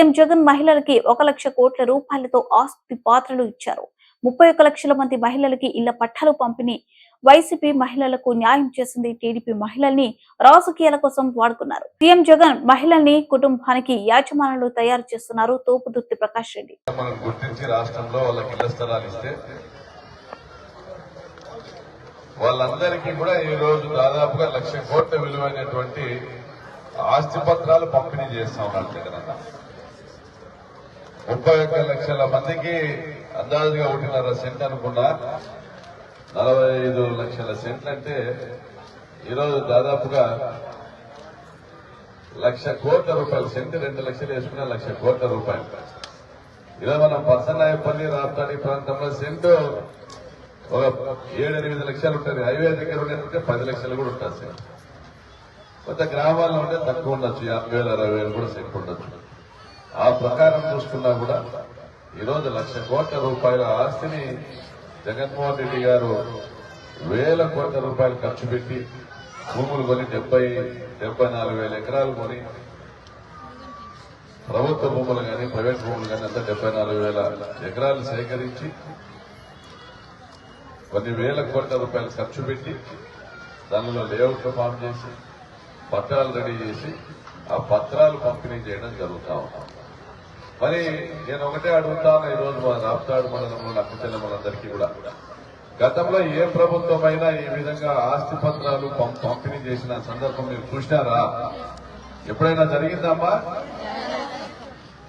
CM Jagan మహిళలకి ఒక లక్ష కోట్ల రూపాయలతో ఆస్తి పాత్రలు ఇచ్చారు. ముప్పై ఒక్క లక్షల మంది మహిళలకి ఇళ్ళ పట్టాలు పంపిణీ వైసీపీ మహిళలకు న్యాయం చేసింది టీడీపీ మహిళల్ని రాజకీయాల కోసం వాడుకున్నారు. సీఎం జగన్ మహిళల్ని కుటుంబానికి యాజమానులు తయారు చేస్తున్నారు తోపుదుర్తి ప్రకాష్ రెడ్డి. గుర్తించి రాష్ట్రంలో వాళ్ళకి ఇళ్ళ స్థలాలు ఇస్తే వాళ్ళందరికీ కూడా ఈ రోజు దాదాపుగా లక్ష కోట్ల విలువైనటువంటి ఆస్తి పత్రాలు పంపిణీ చేస్తా ఉన్నారు జగనన్న ముప్పై ఒక్క లక్షల మందికి అందాజుగా ఒకటిన్నర సెంట్ అనుకున్నా. నలభై ఐదు లక్షల సెంట్లు అంటే ఈరోజు దాదాపుగా లక్ష కోట్ల రూపాయలు సెంట్ రెండు లక్షలు వేసుకున్న లక్ష కోట్ల రూపాయలు. ఇలా మనం పసనాయపల్లి రాప్తాడి ప్రాంతంలో సెంట్ ఒక ఏడు ఎనిమిది లక్షలు ఉంటుంది హైవే దగ్గర ఉండేటంటే పది లక్షలు కూడా ఉంటుంది సెంట్. కొంత గ్రామాల్లో ఉంటే తక్కువ ఉండొచ్చు. యాభై వేలు అరవై వేలు కూడా సెంట్ ఉండొచ్చు. ఆ ప్రకారం చూసుకున్నా కూడా ఈరోజు లక్ష కోట్ల రూపాయల ఆస్తిని జగన్మోహన్ రెడ్డి గారు వేల కోట్ల రూపాయలు ఖర్చు పెట్టి భూములు కొని డెబ్బై డెబ్బై నాలుగు వేల ఎకరాలు కొని ప్రభుత్వ భూములు కానీ ప్రైవేట్ భూములు కానీ అంతా డెబ్బై నాలుగు వేల ఎకరాలు సేకరించి కొన్ని వేల కోట్ల రూపాయలు ఖర్చు పెట్టి దానిలో లేఅవుట్లు ఫామ్ చేసి పత్రాలు రెడీ చేసి ఆ పత్రాలు పంపిణీ చేయడం జరుగుతా ఉన్నాం. మరి నేను ఒకటే అడుగుతాను ఈ రోజు మన రాప్తాడు మండలంలో అక్క చెల్లెమ్మలందరికీ కూడా. గతంలో ఏ ప్రభుత్వం అయినా ఈ విధంగా ఆస్తి పత్రాలు పంపిణీ చేసిన సందర్భం మీరు చూసినారా? ఎప్పుడైనా జరిగిందమ్మా?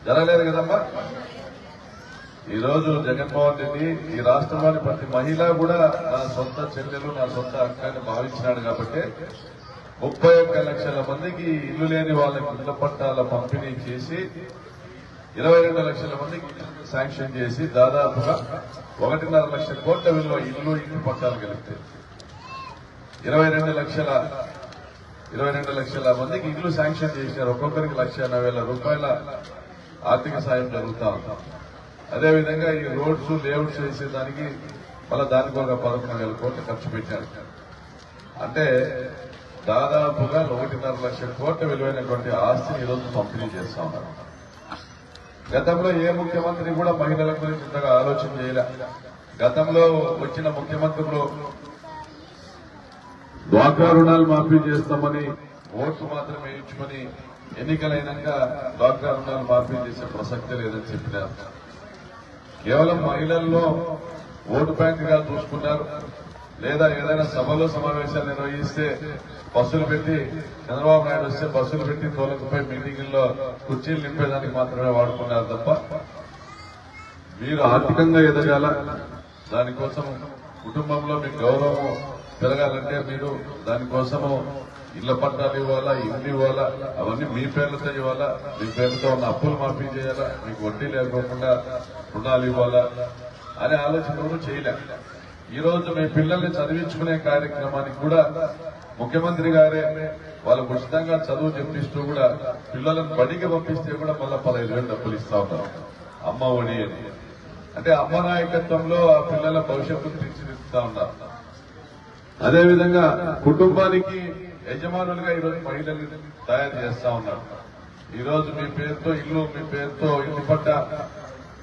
జరగలేదు కదమ్మా? ఈ రోజు జగన్మోహన్ రెడ్డి ఈ రాష్ట్రంలోని ప్రతి మహిళ కూడా నా సొంత చెల్లెలు నా సొంత అక్కని భావించినాడు కాబట్టి ముప్పై ఒక్క లక్షల మందికి ఇల్లు లేని వాళ్ళకి ఇళ్ళ పట్టాల పంపిణీ చేసి ఇరవై రెండు లక్షల మందికి ఇల్లు శాంక్షన్ చేసి దాదాపుగా ఒకటిన్నర లక్షల కోట్ల విలువ ఇల్లు ఇంటి పట్టాలు కలిగితే ఇరవై రెండు లక్షల ఇరవై రెండు లక్షల మందికి ఇల్లు శాంక్షన్ చేశారు ఒక్కొక్కరికి లక్ష వేల రూపాయల ఆర్థిక సాయం జరుగుతా ఉంటాం అదేవిధంగా ఈ రోడ్స్ లేఅవుట్స్ వేసేదానికి మళ్ళీ దానికి ఒక పదకొండు వేల కోట్లు ఖర్చు పెట్టారు. అంటే దాదాపుగా ఒకటిన్నర లక్షల కోట్ల విలువైనటువంటి ఆస్తిని ఈరోజు పంపిణీ చేస్తా ఉన్నారు. గతంలో ఏ ముఖ్యమంత్రి కూడా మహిళల గురించి ఇంతగా ఆలోచన చేయలే. గతంలో వచ్చిన ముఖ్యమంత్రులు డ్వాక్రా రుణాలు మాఫీ చేస్తామని ఓట్లు మాత్రం వేయించుకొని ఎన్నికలైనాక డ్వాక్రా రుణాలు మాఫీ చేసే ప్రసక్తే లేదని చెప్పినారు. కేవలం మహిళల్లో ఓటు బ్యాంక్గా చూసుకున్నారు. లేదా ఏదైనా సభలో సమావేశాలు నిర్వహిస్తే బస్సులు పెట్టి చంద్రబాబు నాయుడు వస్తే బస్సులు పెట్టి తోలకపోయి మీటింగుల్లో కుర్చీలు నింపేదానికి మాత్రమే వాడుకున్నారు తప్ప మీరు ఆర్థికంగా ఎదగాల. దానికోసం కుటుంబంలో మీ గౌరవం పెరగాలంటే మీరు దానికోసము ఇళ్ళ పట్టాలు ఇవ్వాలా ఇల్లు ఇవ్వాలా అవన్నీ మీ పేర్లతో ఇవ్వాలా మీ పేరుతో ఉన్న అప్పులు మాఫీ చేయాలా మీకు వడ్డీ లేకోకుండా రుణాలు ఇవ్వాలా అనే ఆలోచన కూడా చేయలే. ఈ రోజు మీ పిల్లల్ని చదివించుకునే కార్యక్రమానికి కూడా ముఖ్యమంత్రి గారే వాళ్ళకు ఉచితంగా చదువు చెప్పిస్తూ కూడా పిల్లలను బడికి పంపిస్తే కూడా మళ్ళీ పదహైదు వేలు డబ్బులు ఇస్తా ఉన్నారు. అమ్మ ఒడి అని. అంటే అమ్మ నాయకత్వంలో ఆ పిల్లల భవిష్యత్తును తీర్చిదిద్దుతా ఉన్నారు. అదేవిధంగా కుటుంబానికి యజమానులుగా ఈరోజు మహిళలు తయారు చేస్తా ఉన్నారు. ఈరోజు మీ పేరుతో ఇల్లు మీ పేరుతో ఇంటి పట్ట